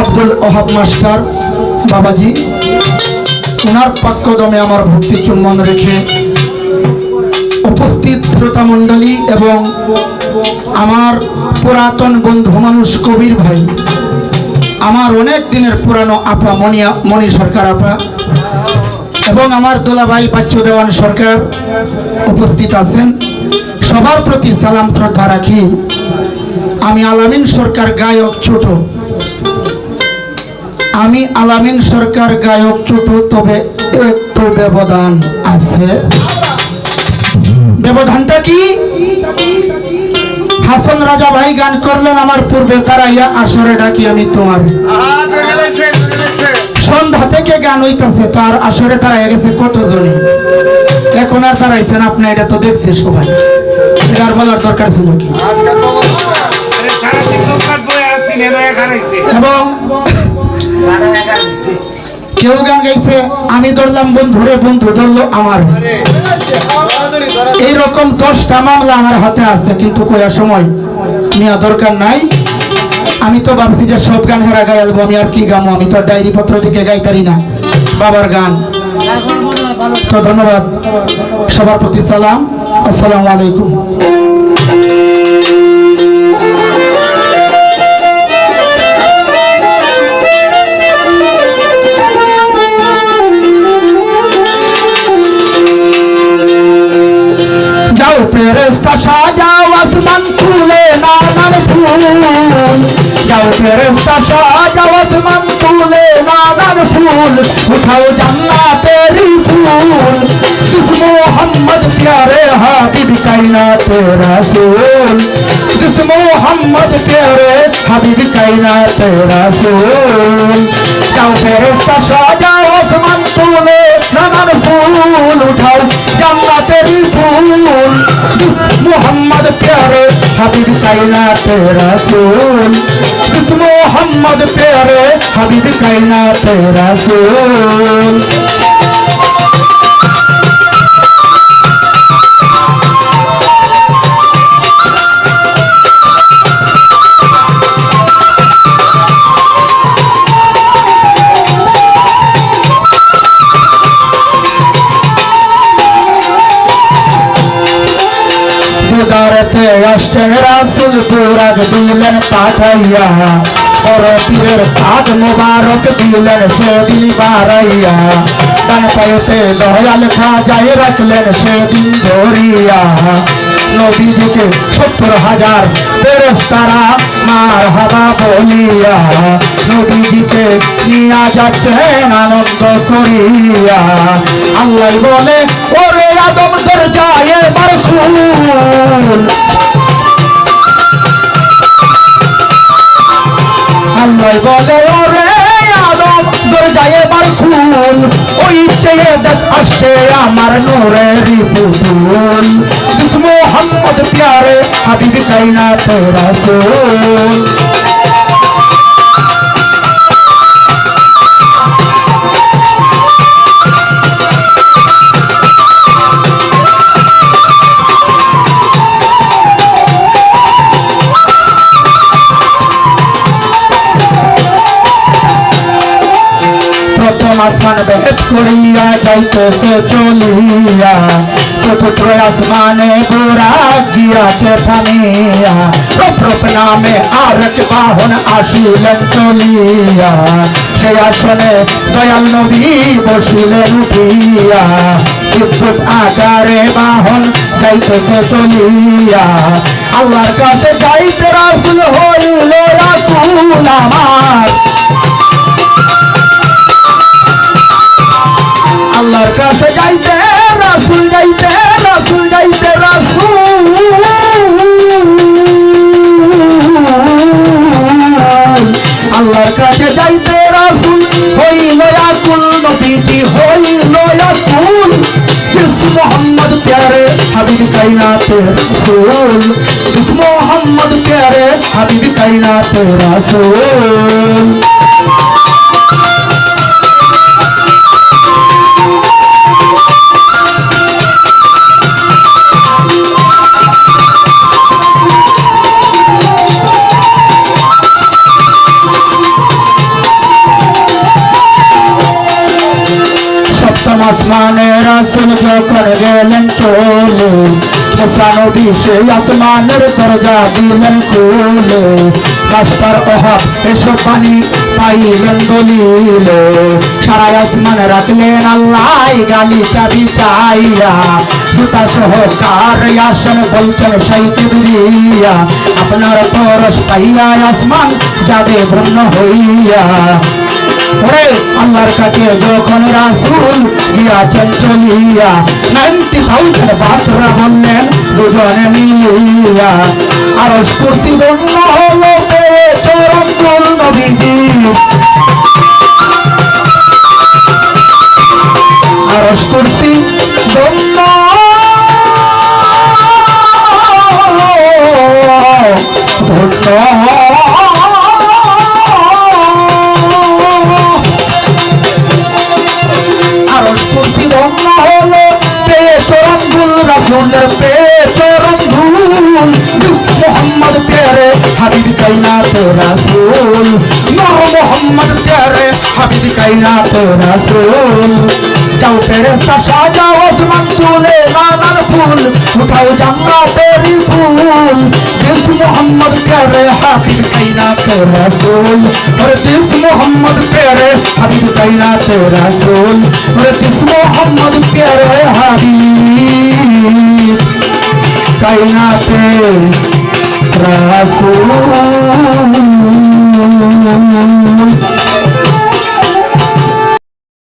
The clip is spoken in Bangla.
আব্দুল ওহাব মাস্টার বাবাজি ওনার পাক্যদমে আমার ভক্তি চুম্বন রেখে উপস্থিত শ্রোতা মণ্ডলী এবং আমার পুরাতন বন্ধু মানুষ কবির ভাই, আমার অনেক দিনের পুরানো আপা মনিয়া, মণি সরকার আপা এবং আমার দোলাভাই বাচ্চু দেওয়ান সরকার উপস্থিত আছেন। সবার প্রতি সালাম, শ্রদ্ধা রাখি। আমি আলামিন সরকার গায়ক ছোট। আমি আলামিন সরকার গায়ক ছোট তবে একটু ব্যবধান আছে। ব্যবধানটা কি? হাসন রাজা ভাই গান করলেন আমার পূর্বে তারাইয়া আসরে ডাকি আমি তোমার। সন্ধ্যা থেকে গান হইতাছে তার আসরে তারাইয়া গেছে কতজনে? এখন আর তারাইছেন আপনি এটা তো দেখছে সবাই। এটা আর বলার দরকার ছিল কি? এবং কেউ গান গাইছে, আমি ধরলাম বন্ধুরে বন্ধু ধরলো আমার। এইরকম দশটা মামলা আমার হাতে আছে, কিন্তু কোয়া সময়? নেওয়া দরকার নাই। আমি তো ভাবছি যে সব গান হেরা গাই আলবো, আমি আর কি গামো? আমি তো ডায়েরি পত্র দিকে গাইতারি না। বাবার গান। তো ধন্যবাদ। সবার প্রতি সালাম। আসসালামু আলাইকুম। फूल उठाओ जल्ला तेरी फूल जिस मोहम्मद, प्यारे हबीब कैना तेरा सोल। जिस मोहम्मद, प्यारे हबीब कैना तेरा सोल। जाओ फेरे सशा जाओ आसमान तूने नानान फूल उठाओ जल्ला तेरी फूल जिस मोहम्मद, प्यारे हबीब कैना तेरा सोल। কিস মোহাম্মদ প্যারে হাবিব কায়নাত রাসূল। দিদারতে আসছেন রাসুল পুরাগ দিলেন পাঠাইয়া। বড় পীরের পাক মোবারক দিলেন সেদিন বারাইয়া ডান পায়তে দয়াল খাজাই রাখলেন সেদিন ধরিয়া। নবীজিকে সত্তর হাজার ফেরেস্তারা মার হাবা বলিয়া নবীজিকে নিয়া যাচ্ছেন আনন্দ করিয়া। আল্লাহ বলে, ওরে আদম, তোর যায় এবার খুল আল্লাহ বলে, ওরে আদম দরজায় এবার খুল ওই চেয়ে দেখ, আসছে আমার নূরের পুতুল। বিষ্ণু মোহাম্মদ, প্যারে হাবিব কাইনা তোরা সোল আসমান বেদ করিয়া যাইতেছে চলিয়া। চতুর্থ আসমানে গোরা গিয়াছে থামিয়া প্রপ্রপ নামে আরেক বাহন আসিলেন চলিয়া। সে আসনে দয়াল নবী বসিলেন উঠিয়া। বিদ্যুৎ আকারে বাহন যাইতেছে চলিয়া। আল্লাহর কাছে যাইতে রাসুল হইল আকুল আমার। কে সোল তুস মোহাম্মদ প্যারে হাবিব কাইনাত রাসূল। আসমানে রাসুল যখন গেলেন চলে মুসানবী সে আসমানের দরজা দিলেন খুলে রাস্তার অভাব এসব পানি পাইলেন দলিলে সারা আসমান রাখলেন আল্লাহ গালি চাবি চাইয়া। জুতা সহ কার আসেন বলছেন সেই কিবরিয়া আপনার পরশ পাইয়া আসমান যাবে ভ্রম হইয়া। আল্লাহর কাছে যখন রাসুল গিয়াছেন চলিয়া, নাইনটি থাউজেন্ড বাতরা বললেন, দুজনে মিলিয়া আর কুর্সি বন্য হলো কুল নবীজি। আর কুর্সি বন্য ধন্য হাবিব কাইনাত রাসূল যাও ফেরেশতা সাজাও আসমান তুলে নানান ফুল উঠাও জান্নাতের ফুল দিস মোহাম্মদ প্যারে হাবিব কাইনাত রাসূল और दिस मोहम्मद प्यारे हबीब कायनात रसूल और दिस मोहम्मद प्यारे हबीब कायनात रसूल